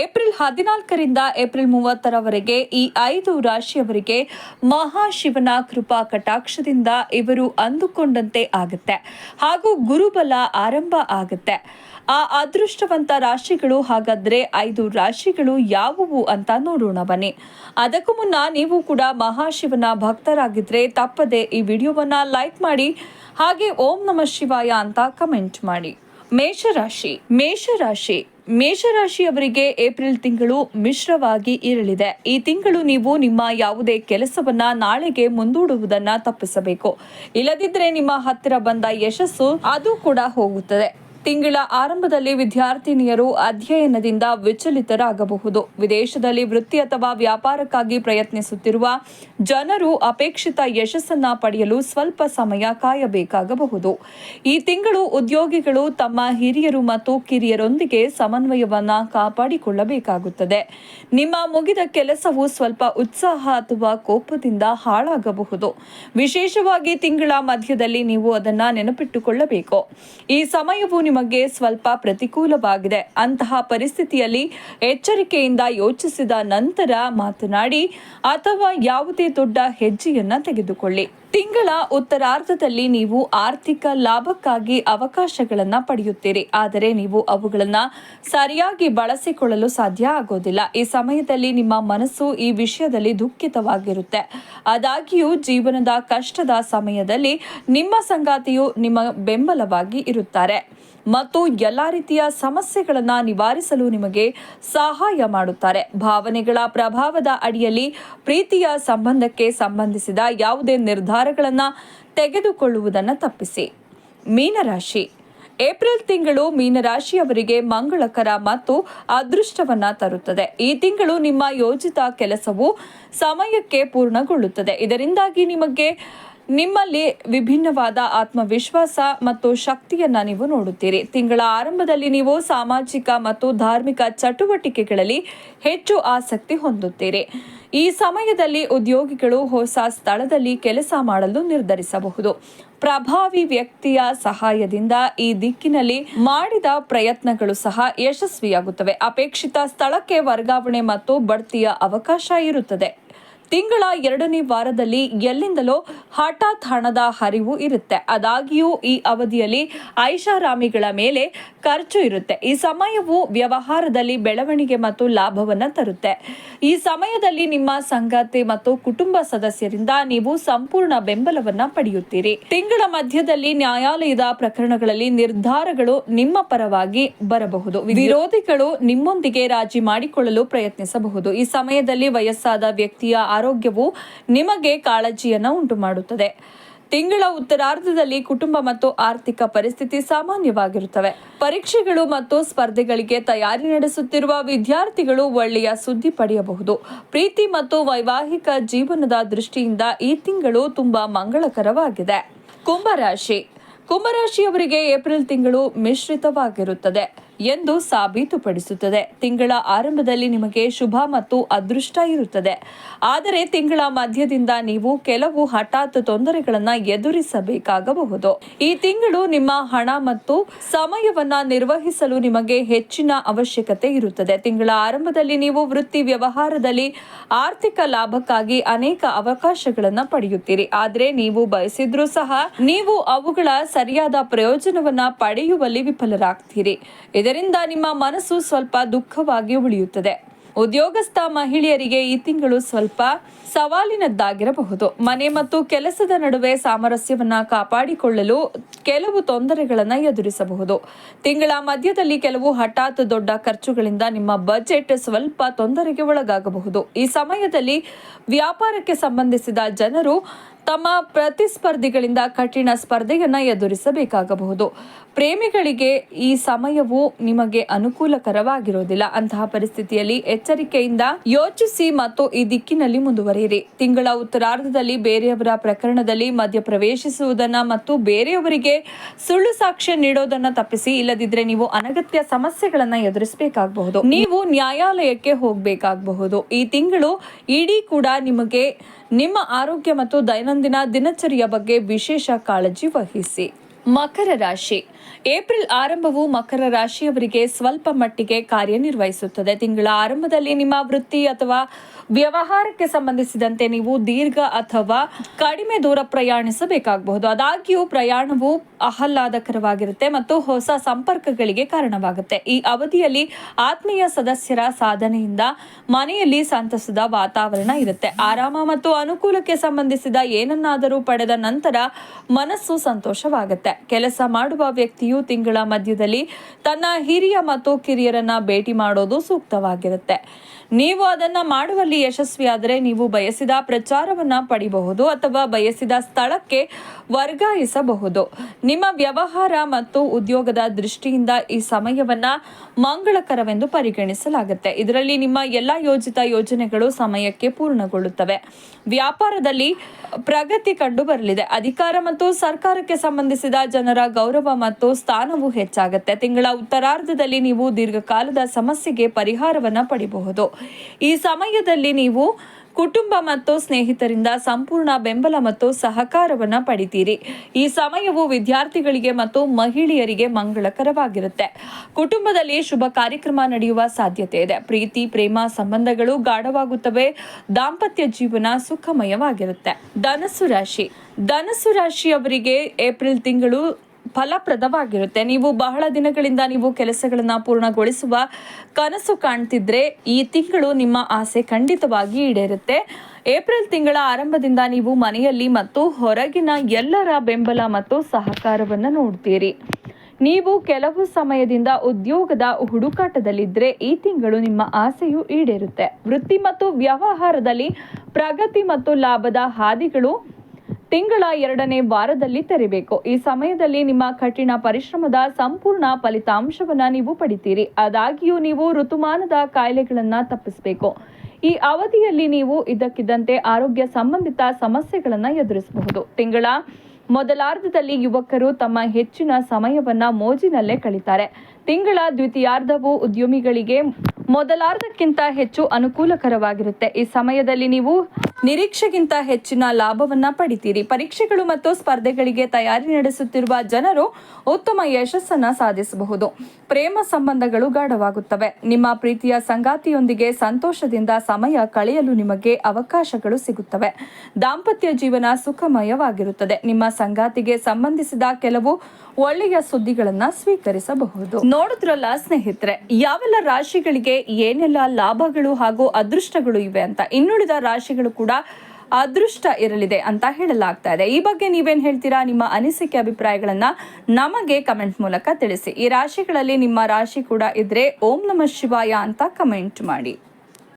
April ಹದಿನಾಲ್ಕರಿಂದ April ಮೂವತ್ತರವರೆಗೆ ಈ ಐದು ರಾಶಿಯವರಿಗೆ ಮಹಾಶಿವನ ಕೃಪಾ ಕಟಾಕ್ಷದಿಂದ ಇವರು ಅಂದುಕೊಂಡಂತೆ ಆಗುತ್ತೆ. ಹಾಗೂ ಗುರುಬಲ ಆರಂಭ ಆಗುತ್ತೆ. ಆ ಅದೃಷ್ಟವಂತ ರಾಶಿಗಳು ಹಾಗಾದ್ರೆ ಐದು ರಾಶಿಗಳು ಯಾವುವು ಅಂತ ನೋಡೋಣ ಬನ್ನಿ. ಅದಕ್ಕೂ ಮುನ್ನ ನೀವು ಕೂಡ ಮಹಾಶಿವನ ಭಕ್ತರಾಗಿದ್ರೆ ತಪ್ಪದೆ ಈ ವಿಡಿಯೋವನ್ನ ಲೈಕ್ ಮಾಡಿ, ಹಾಗೆ ಓಂ ನಮಃ ಶಿವಾಯ ಅಂತ ಕಮೆಂಟ್ ಮಾಡಿ. ಮೇಷರಾಶಿ ಮೇಷರಾಶಿ, ಮೇಷರಾಶಿಯವರಿಗೆ ಏಪ್ರಿಲ್ ತಿಂಗಳು ಮಿಶ್ರವಾಗಿ ಇರಲಿದೆ. ಈ ತಿಂಗಳು ನೀವು ನಿಮ್ಮ ಯಾವುದೇ ಕೆಲಸವನ್ನ ನಾಳೆಗೆ ಮುಂದೂಡುವುದನ್ನ ತಪ್ಪಿಸಬೇಕು. ಇಲ್ಲದಿದ್ದರೆ ನಿಮ್ಮ ಹತ್ತಿರ ಬಂದ ಯಶಸ್ಸು ಅದು ಕೂಡ ಹೋಗುತ್ತದೆ. ತಿಂಗಳ ಆರಂಭದಲ್ಲಿ ವಿದ್ಯಾರ್ಥಿನಿಯರು ಅಧ್ಯಯನದಿಂದ ವಿಚಲಿತರಾಗಬಹುದು. ವಿದೇಶದಲ್ಲಿ ವೃತ್ತಿ ಅಥವಾ ವ್ಯಾಪಾರಕ್ಕಾಗಿ ಪ್ರಯತ್ನಿಸುತ್ತಿರುವ ಜನರು ಅಪೇಕ್ಷಿತ ಯಶಸ್ಸನ್ನ ಪಡೆಯಲು ಸ್ವಲ್ಪ ಸಮಯ ಕಾಯಬೇಕಾಗಬಹುದು. ಈ ತಿಂಗಳು ಉದ್ಯೋಗಿಗಳು ತಮ್ಮ ಹಿರಿಯರು ಮತ್ತು ಕಿರಿಯರೊಂದಿಗೆ ಸಮನ್ವಯವನ್ನ ಕಾಪಾಡಿಕೊಳ್ಳಬೇಕಾಗುತ್ತದೆ. ನಿಮ್ಮ ಮುಗಿದ ಕೆಲಸವು ಸ್ವಲ್ಪ ಉತ್ಸಾಹ ಅಥವಾ ಕೋಪದಿಂದ ಹಾಳಾಗಬಹುದು. ವಿಶೇಷವಾಗಿ ತಿಂಗಳ ಮಧ್ಯದಲ್ಲಿ ನೀವು ಅದನ್ನ ನೆನಪಿಟ್ಟುಕೊಳ್ಳಬೇಕು. ಈ ಸಮಯವು ನಿಮಗೆ ಸ್ವಲ್ಪ ಪ್ರತಿಕೂಲವಾಗಿದೆ. ಅಂತಹ ಪರಿಸ್ಥಿತಿಯಲ್ಲಿ ಎಚ್ಚರಿಕೆಯಿಂದ ಯೋಚಿಸಿದ ನಂತರ ಮಾತನಾಡಿ ಅಥವಾ ಯಾವುದೇ ದೊಡ್ಡ ಹೆಜ್ಜೆಯನ್ನ ತೆಗೆದುಕೊಳ್ಳಿ. ತಿಂಗಳ ಉತ್ತರಾರ್ಧದಲ್ಲಿ ನೀವು ಆರ್ಥಿಕ ಲಾಭಕ್ಕಾಗಿ ಅವಕಾಶಗಳನ್ನು ಪಡೆಯುತ್ತೀರಿ. ಆದರೆ ನೀವು ಅವುಗಳನ್ನು ಸರಿಯಾಗಿ ಬಳಸಿಕೊಳ್ಳಲು ಸಾಧ್ಯ ಆಗೋದಿಲ್ಲ. ಈ ಸಮಯದಲ್ಲಿ ನಿಮ್ಮ ಮನಸ್ಸು ಈ ವಿಷಯದಲ್ಲಿ ದುಃಖಿತವಾಗಿರುತ್ತೆ. ಆದಾಗ್ಯೂ, ಜೀವನದ ಕಷ್ಟದ ಸಮಯದಲ್ಲಿ ನಿಮ್ಮ ಸಂಗಾತಿಯು ನಿಮ್ಮ ಬೆಂಬಲವಾಗಿ ಇರುತ್ತಾರೆ. ಮತ್ತು ಎಲ್ಲ ರೀತಿಯ ಸಮಸ್ಯೆಗಳನ್ನು ನಿವಾರಿಸಲು ನಿಮಗೆ ಸಹಾಯ ಮಾಡುತ್ತಾರೆ. ಭಾವನೆಗಳ ಪ್ರಭಾವದ ಅಡಿಯಲ್ಲಿ ಪ್ರೀತಿಯ ಸಂಬಂಧಕ್ಕೆ ಸಂಬಂಧಿಸಿದ ಯಾವುದೇ ನಿರ್ಧಾರಗಳನ್ನ ತೆಗೆದುಕೊಳ್ಳುವುದನ್ನು ತಪ್ಪಿಸಿ. ಮೀನರಾಶಿ. ಏಪ್ರಿಲ್ ತಿಂಗಳು ಮೀನರಾಶಿಯವರಿಗೆ ಮಂಗಳಕರ ಮತ್ತು ಅದೃಷ್ಟವನ್ನ ತರುತ್ತದೆ. ಈ ತಿಂಗಳು ನಿಮ್ಮ ಯೋಜಿತ ಕೆಲಸವು ಸಮಯಕ್ಕೆ ಪೂರ್ಣಗೊಳ್ಳುತ್ತದೆ. ಇದರಿಂದಾಗಿ ನಿಮಗೆ ನಿಮ್ಮಲ್ಲಿ ವಿಭಿನ್ನವಾದ ಆತ್ಮವಿಶ್ವಾಸ ಮತ್ತು ಶಕ್ತಿಯನ್ನ ನೀವು ನೋಡುತ್ತೀರಿ. ತಿಂಗಳ ಆರಂಭದಲ್ಲಿ ನೀವು ಸಾಮಾಜಿಕ ಮತ್ತು ಧಾರ್ಮಿಕ ಚಟುವಟಿಕೆಗಳಲ್ಲಿ ಹೆಚ್ಚು ಆಸಕ್ತಿ ಹೊಂದುತ್ತೀರಿ. ಈ ಸಮಯದಲ್ಲಿ ಉದ್ಯೋಗಿಗಳು ಹೊಸ ಸ್ಥಳದಲ್ಲಿ ಕೆಲಸ ಮಾಡಲು ನಿರ್ಧರಿಸಬಹುದು. ಪ್ರಭಾವಿ ವ್ಯಕ್ತಿಯ ಸಹಾಯದಿಂದ ಈ ದಿಕ್ಕಿನಲ್ಲಿ ಮಾಡಿದ ಪ್ರಯತ್ನಗಳು ಸಹ ಯಶಸ್ವಿಯಾಗುತ್ತವೆ. ಅಪೇಕ್ಷಿತ ಸ್ಥಳಕ್ಕೆ ವರ್ಗಾವಣೆ ಮತ್ತು ಬಡ್ತಿಯ ಅವಕಾಶ ಇರುತ್ತದೆ. ತಿಂಗಳ ಎರಡನೇ ವಾರದಲ್ಲಿ ಎಲ್ಲಿಂದಲೋ ಹಠಾತ್ ಹಣದ ಹರಿವು ಇರುತ್ತೆ. ಅದಾಗಿಯೂ ಈ ಅವಧಿಯಲ್ಲಿ ಐಷಾರಾಮಿಗಳ ಮೇಲೆ ಖರ್ಚು ಇರುತ್ತೆ. ಈ ಸಮಯವು ವ್ಯವಹಾರದಲ್ಲಿ ಬೆಳವಣಿಗೆ ಮತ್ತು ಲಾಭವನ್ನು ತರುತ್ತೆ. ಈ ಸಮಯದಲ್ಲಿ ನಿಮ್ಮ ಸಂಗಾತಿ ಮತ್ತು ಕುಟುಂಬ ಸದಸ್ಯರಿಂದ ನೀವು ಸಂಪೂರ್ಣ ಬೆಂಬಲವನ್ನ ಪಡೆಯುತ್ತೀರಿ. ತಿಂಗಳ ಮಧ್ಯದಲ್ಲಿ ನ್ಯಾಯಾಲಯದ ಪ್ರಕರಣಗಳಲ್ಲಿ ನಿರ್ಧಾರಗಳು ನಿಮ್ಮ ಪರವಾಗಿ ಬರಬಹುದು. ವಿರೋಧಿಗಳು ನಿಮ್ಮೊಂದಿಗೆ ರಾಜಿ ಮಾಡಿಕೊಳ್ಳಲು ಪ್ರಯತ್ನಿಸಬಹುದು. ಈ ಸಮಯದಲ್ಲಿ ವಯಸ್ಸಾದ ವ್ಯಕ್ತಿಯ ಆರೋಗ್ಯವು ನಿಮಗೆ ಕಾಳಜಿಯನ್ನು ಉಂಟು ಮಾಡುತ್ತದೆ ತಿಂಗಳ ಉತ್ತರಾರ್ಧದಲ್ಲಿ ಕುಟುಂಬ ಮತ್ತು ಆರ್ಥಿಕ ಪರಿಸ್ಥಿತಿ ಸಾಮಾನ್ಯವಾಗಿರುತ್ತವೆ. ಪರೀಕ್ಷೆಗಳು ಮತ್ತು ಸ್ಪರ್ಧೆಗಳಿಗೆ ತಯಾರಿ ನಡೆಸುತ್ತಿರುವ ವಿದ್ಯಾರ್ಥಿಗಳು ಒಳ್ಳೆಯ ಸುದ್ದಿ ಪಡೆಯಬಹುದು. ಪ್ರೀತಿ ಮತ್ತು ವೈವಾಹಿಕ ಜೀವನದ ದೃಷ್ಟಿಯಿಂದ ಈ ತಿಂಗಳು ತುಂಬಾ ಮಂಗಳಕರವಾಗಿದೆ. ಕುಂಭರಾಶಿ ಕುಂಭರಾಶಿಯವರಿಗೆ ಏಪ್ರಿಲ್ ತಿಂಗಳು ಮಿಶ್ರಿತವಾಗಿರುತ್ತದೆ. ಎಂದು ಸಾಬೀತುಪಡಿಸುತ್ತದೆ. ತಿಂಗಳ ಆರಂಭದಲ್ಲಿ ನಿಮಗೆ ಶುಭ ಮತ್ತು ಅದೃಷ್ಟ ಇರುತ್ತದೆ. ಆದರೆ ತಿಂಗಳ ಮಧ್ಯದಿಂದ ನೀವು ಕೆಲವು ಹಠಾತ್ ತೊಂದರೆಗಳನ್ನ ಎದುರಿಸಬೇಕಾಗಬಹುದು. ಈ ತಿಂಗಳು ನಿಮ್ಮ ಹಣ ಮತ್ತು ಸಮಯವನ್ನ ನಿರ್ವಹಿಸಲು ನಿಮಗೆ ಹೆಚ್ಚಿನ ಅವಶ್ಯಕತೆ ಇರುತ್ತದೆ. ತಿಂಗಳ ಆರಂಭದಲ್ಲಿ ನೀವು ವೃತ್ತಿ ವ್ಯವಹಾರದಲ್ಲಿ ಆರ್ಥಿಕ ಲಾಭಕ್ಕಾಗಿ ಅನೇಕ ಅವಕಾಶಗಳನ್ನ ಪಡೆಯುತ್ತೀರಿ. ಆದರೆ ನೀವು ಬಯಸಿದ್ರೂ ಸಹ ನೀವು ಅವುಗಳ ಸರಿಯಾದ ಪ್ರಯೋಜನವನ್ನ ಪಡೆಯುವಲ್ಲಿ ವಿಫಲರಾಗ್ತೀರಿ. ಇದರಿಂದ ನಿಮ್ಮ ಮನಸ್ಸು ಸ್ವಲ್ಪ ದುಃಖವಾಗಿ ಉಳಿಯುತ್ತದೆ. ಉದ್ಯೋಗಸ್ಥ ಮಹಿಳೆಯರಿಗೆ ಈ ತಿಂಗಳು ಸ್ವಲ್ಪ ಸವಾಲಿನದ್ದಾಗಿರಬಹುದು. ಮನೆ ಮತ್ತು ಕೆಲಸದ ನಡುವೆ ಸಾಮರಸ್ಯವನ್ನ ಕಾಪಾಡಿಕೊಳ್ಳಲು ಕೆಲವು ತೊಂದರೆಗಳನ್ನು ಎದುರಿಸಬಹುದು. ತಿಂಗಳ ಮಧ್ಯದಲ್ಲಿ ಕೆಲವು ಹಠಾತ್ ದೊಡ್ಡ ಖರ್ಚುಗಳಿಂದ ನಿಮ್ಮ ಬಜೆಟ್ ಸ್ವಲ್ಪ ತೊಂದರೆಗೆ ಒಳಗಾಗಬಹುದು. ಈ ಸಮಯದಲ್ಲಿ ವ್ಯಾಪಾರಕ್ಕೆ ಸಂಬಂಧಿಸಿದ ಜನರು ತಮ್ಮ ಪ್ರತಿಸ್ಪರ್ಧಿಗಳಿಂದ ಕಠಿಣ ಸ್ಪರ್ಧೆಯನ್ನು ಎದುರಿಸಬೇಕಾಗಬಹುದು. ಪ್ರೇಮಿಗಳಿಗೆ ಈ ಸಮಯವು ನಿಮಗೆ ಅನುಕೂಲಕರವಾಗಿರೋದಿಲ್ಲ. ಅಂತಹ ಪರಿಸ್ಥಿತಿಯಲ್ಲಿ ಎಚ್ಚರಿಕೆಯಿಂದ ಯೋಚಿಸಿ ಮತ್ತು ಈ ದಿಕ್ಕಿನಲ್ಲಿ ಮುಂದುವರಿಯಿರಿ. ತಿಂಗಳ ಉತ್ತರಾರ್ಧದಲ್ಲಿ ಬೇರೆಯವರ ಪ್ರಕರಣದಲ್ಲಿ ಮಧ್ಯ ಪ್ರವೇಶಿಸುವುದನ್ನ ಮತ್ತು ಬೇರೆಯವರಿಗೆ ಸುಳ್ಳು ಸಾಕ್ಷ್ಯ ನೀಡೋದನ್ನು ತಪ್ಪಿಸಿ, ಇಲ್ಲದಿದ್ರೆ ನೀವು ಅನಗತ್ಯ ಸಮಸ್ಯೆಗಳನ್ನು ಎದುರಿಸಬೇಕಾಗಬಹುದು. ನೀವು ನ್ಯಾಯಾಲಯಕ್ಕೆ ಹೋಗಬೇಕಾಗಬಹುದು. ಈ ತಿಂಗಳು ಇಡೀ ಕೂಡ ನಿಮಗೆ ನಿಮ್ಮ ಆರೋಗ್ಯ ಮತ್ತು ದೈನಂದಿನ ದಿನಚರಿಯ ಬಗ್ಗೆ ವಿಶೇಷ ಕಾಳಜಿ ವಹಿಸಿ. ಮಕರ ರಾಶಿ. ಏಪ್ರಿಲ್ ಆರಂಭವು ಮಕರ ರಾಶಿಯವರಿಗೆ ಸ್ವಲ್ಪ ಮಟ್ಟಿಗೆ ಕಾರ್ಯನಿರ್ವಹಿಸುತ್ತದೆ. ತಿಂಗಳ ಆರಂಭದಲ್ಲಿ ನಿಮ್ಮ ವೃತ್ತಿ ಅಥವಾ ವ್ಯವಹಾರಕ್ಕೆ ಸಂಬಂಧಿಸಿದಂತೆ ನೀವು ದೀರ್ಘ ಅಥವಾ ಕಡಿಮೆ ದೂರ ಪ್ರಯಾಣಿಸಬೇಕಾಗಬಹುದು. ಆದಾಗ್ಯೂ ಪ್ರಯಾಣವು ಆಹ್ಲಾದಕರವಾಗಿರುತ್ತೆ ಮತ್ತು ಹೊಸ ಸಂಪರ್ಕಗಳಿಗೆ ಕಾರಣವಾಗುತ್ತೆ. ಈ ಅವಧಿಯಲ್ಲಿ ಆತ್ಮೀಯ ಸದಸ್ಯರ ಸಾಧನೆಯಿಂದ ಮನೆಯಲ್ಲಿ ಸಂತಸದ ವಾತಾವರಣ ಇರುತ್ತೆ. ಆರಾಮ ಮತ್ತು ಅನುಕೂಲಕ್ಕೆ ಸಂಬಂಧಿಸಿದ ಏನನ್ನಾದರೂ ಪಡೆದ ನಂತರ ಮನಸ್ಸು ಸಂತೋಷವಾಗುತ್ತೆ. ಕೆಲಸ ಮಾಡುವ ವ್ಯಕ್ತಿಯು ತಿಂಗಳ ಮಧ್ಯದಲ್ಲಿ ತನ್ನ ಹಿರಿಯ ಮತ್ತು ಕಿರಿಯರನ್ನ ಭೇಟಿ ಮಾಡೋದು ಸೂಕ್ತವಾಗಿರುತ್ತೆ. ನೀವು ಅದನ್ನ ಮಾಡುವಲ್ಲಿ ಯಶಸ್ವಿಯಾದರೆ ನೀವು ಬಯಸಿದ ಪ್ರಚಾರವನ್ನ ಪಡಿಬಹುದು ಅಥವಾ ಬಯಸಿದ ಸ್ಥಳಕ್ಕೆ ವರ್ಗಾಯಿಸಬಹುದು. ನಿಮ್ಮ ವ್ಯವಹಾರ ಮತ್ತು ಉದ್ಯೋಗದ ದೃಷ್ಟಿಯಿಂದ ಈ ಸಮಯವನ್ನ ಮಂಗಳಕರವೆಂದು ಪರಿಗಣಿಸಲಾಗುತ್ತೆ. ಇದರಲ್ಲಿ ನಿಮ್ಮ ಎಲ್ಲ ಯೋಜಿತ ಯೋಜನೆಗಳು ಸಮಯಕ್ಕೆ ಪೂರ್ಣಗೊಳ್ಳುತ್ತವೆ. ವ್ಯಾಪಾರದಲ್ಲಿ ಪ್ರಗತಿ ಕಂಡು ಬರಲಿದೆ ಅಧಿಕಾರ ಮತ್ತು ಸರ್ಕಾರಕ್ಕೆ ಸಂಬಂಧಿಸಿದ ಜನರ ಗೌರವ ಮತ್ತು ಸ್ಥಾನವು ಹೆಚ್ಚಾಗುತ್ತೆ. ತಿಂಗಳ ಉತ್ತರಾರ್ಧದಲ್ಲಿ ನೀವು ದೀರ್ಘಕಾಲದ ಸಮಸ್ಯೆಗೆ ಪರಿಹಾರವನ್ನ ಪಡಿಬಹುದು. ಈ ಸಮಯದಲ್ಲಿ ನೀವು ಕುಟುಂಬ ಮತ್ತು ಸ್ನೇಹಿತರಿಂದ ಸಂಪೂರ್ಣ ಬೆಂಬಲ ಮತ್ತು ಸಹಕಾರವನ್ನು ಪಡಿತೀರಿ. ಈ ಸಮಯವು ವಿದ್ಯಾರ್ಥಿಗಳಿಗೆ ಮತ್ತು ಮಹಿಳೆಯರಿಗೆ ಮಂಗಳಕರವಾಗಿರುತ್ತೆ. ಕುಟುಂಬದಲ್ಲಿ ಶುಭ ಕಾರ್ಯಕ್ರಮ ನಡೆಯುವ ಸಾಧ್ಯತೆ ಇದೆ. ಪ್ರೀತಿ, ಪ್ರೇಮ, ಸಂಬಂಧಗಳು ಗಾಢವಾಗುತ್ತವೆ. ದಾಂಪತ್ಯ ಜೀವನ ಸುಖಮಯವಾಗಿರುತ್ತೆ. ಧನಸ್ಸು ರಾಶಿ. ಧನಸ್ಸು ರಾಶಿಯವರಿಗೆ ಏಪ್ರಿಲ್ ತಿಂಗಳು ಫಲಪ್ರದವಾಗಿರುತ್ತೆ. ನೀವು ಬಹಳ ದಿನಗಳಿಂದ ನೀವು ಕೆಲಸಗಳನ್ನು ಪೂರ್ಣಗೊಳಿಸುವ ಕನಸು ಕಾಣ್ತಿದ್ರೆ ಈ ತಿಂಗಳು ನಿಮ್ಮ ಆಸೆ ಖಂಡಿತವಾಗಿ ಈಡೇರುತ್ತೆ. ಏಪ್ರಿಲ್ ತಿಂಗಳ ಆರಂಭದಿಂದ ನೀವು ಮನೆಯಲ್ಲಿ ಮತ್ತು ಹೊರಗಿನ ಎಲ್ಲರ ಬೆಂಬಲ ಮತ್ತು ಸಹಕಾರವನ್ನು ನೋಡ್ತೀರಿ. ನೀವು ಕೆಲವು ಸಮಯದಿಂದ ಉದ್ಯೋಗದ ಹುಡುಕಾಟದಲ್ಲಿದ್ದರೆ ಈ ತಿಂಗಳು ನಿಮ್ಮ ಆಸೆಯು ಈಡೇರುತ್ತೆ. ವೃತ್ತಿ ಮತ್ತು ವ್ಯವಹಾರದಲ್ಲಿ ಪ್ರಗತಿ ಮತ್ತು ಲಾಭದ ಹಾದಿಗಳು ತಿಂಗಳ ಎರಡನೇ ವಾರದಲ್ಲಿ ತೆರಿಬೇಕು. ಈ ಸಮಯದಲ್ಲಿ ನಿಮ್ಮ ಕಠಿಣ ಪರಿಶ್ರಮದ ಸಂಪೂರ್ಣ ಫಲಿತಾಂಶವನ್ನ ನೀವು ಪಡಿತೀರಿ. ಆದಾಗ್ಯೂ ನೀವು ಋತುಮಾನದ ಕಾಯಿಲೆಗಳನ್ನು ತಪ್ಪಿಸಬೇಕು. ಈ ಅವಧಿಯಲ್ಲಿ ನೀವು ಇದ್ದಕ್ಕಿದ್ದಂತೆ ಆರೋಗ್ಯ ಸಂಬಂಧಿತ ಸಮಸ್ಯೆಗಳನ್ನು ಎದುರಿಸಬಹುದು. ತಿಂಗಳ ಮೊದಲಾರ್ಧದಲ್ಲಿ ಯುವಕರು ತಮ್ಮ ಹೆಚ್ಚಿನ ಸಮಯವನ್ನ ಮೋಜಿನಲ್ಲೇ ಕಳೀತಾರೆ. ತಿಂಗಳ ದ್ವಿತೀಯಾರ್ಧವು ಉದ್ಯಮಿಗಳಿಗೆ ಮೊದಲಾರ್ಧಕ್ಕಿಂತ ಹೆಚ್ಚು ಅನುಕೂಲಕರವಾಗಿರುತ್ತೆ. ಈ ಸಮಯದಲ್ಲಿ ನೀವು ನಿರೀಕ್ಷೆಗಿಂತ ಹೆಚ್ಚಿನ ಲಾಭವನ್ನ ಪಡಿತೀರಿ. ಪರೀಕ್ಷೆಗಳು ಮತ್ತು ಸ್ಪರ್ಧೆಗಳಿಗೆ ತಯಾರಿ ನಡೆಸುತ್ತಿರುವ ಜನರು ಉತ್ತಮ ಯಶಸ್ಸನ್ನ ಸಾಧಿಸಬಹುದು. ಪ್ರೇಮ ಸಂಬಂಧಗಳು ಗಾಢವಾಗುತ್ತವೆ. ನಿಮ್ಮ ಪ್ರೀತಿಯ ಸಂಗಾತಿಯೊಂದಿಗೆ ಸಂತೋಷದಿಂದ ಸಮಯ ಕಳೆಯಲು ನಿಮಗೆ ಅವಕಾಶಗಳು ಸಿಗುತ್ತವೆ. ದಾಂಪತ್ಯ ಜೀವನ ಸುಖಮಯವಾಗಿರುತ್ತದೆ. ನಿಮ್ಮ ಸಂಗಾತಿಗೆ ಸಂಬಂಧಿಸಿದ ಕೆಲವು ಒಳ್ಳೆಯ ಸುದ್ದಿಗಳನ್ನ ಸ್ವೀಕರಿಸಬಹುದು. ನೋಡಿದ್ರಲ್ಲ ಸ್ನೇಹಿತರೆ, ಯಾವೆಲ್ಲ ರಾಶಿಗಳಿಗೆ ಏನೆಲ್ಲ ಲಾಭಗಳು ಹಾಗೂ ಅದೃಷ್ಟಗಳು ಇವೆ ಅಂತ ಇನ್ನುಳಿದ ರಾಶಿಗಳು ಕೂಡ ಅದೃಷ್ಟ ಇರಲಿದೆ ಅಂತ ಹೇಳಲಾಗ್ತಾ ಇದೆ. ಈ ಬಗ್ಗೆ ನೀವೇನ್ ಹೇಳ್ತೀರಾ? ನಿಮ್ಮ ಅನಿಸಿಕೆ ಅಭಿಪ್ರಾಯಗಳನ್ನ ನಮಗೆ ಕಮೆಂಟ್ ಮೂಲಕ ತಿಳಿಸಿ. ಈ ರಾಶಿಗಳಲ್ಲಿ ನಿಮ್ಮ ರಾಶಿ ಕೂಡ ಇದ್ರೆ ಓಂ ನಮಃ ಶಿವಾಯ ಅಂತ ಕಮೆಂಟ್ ಮಾಡಿ.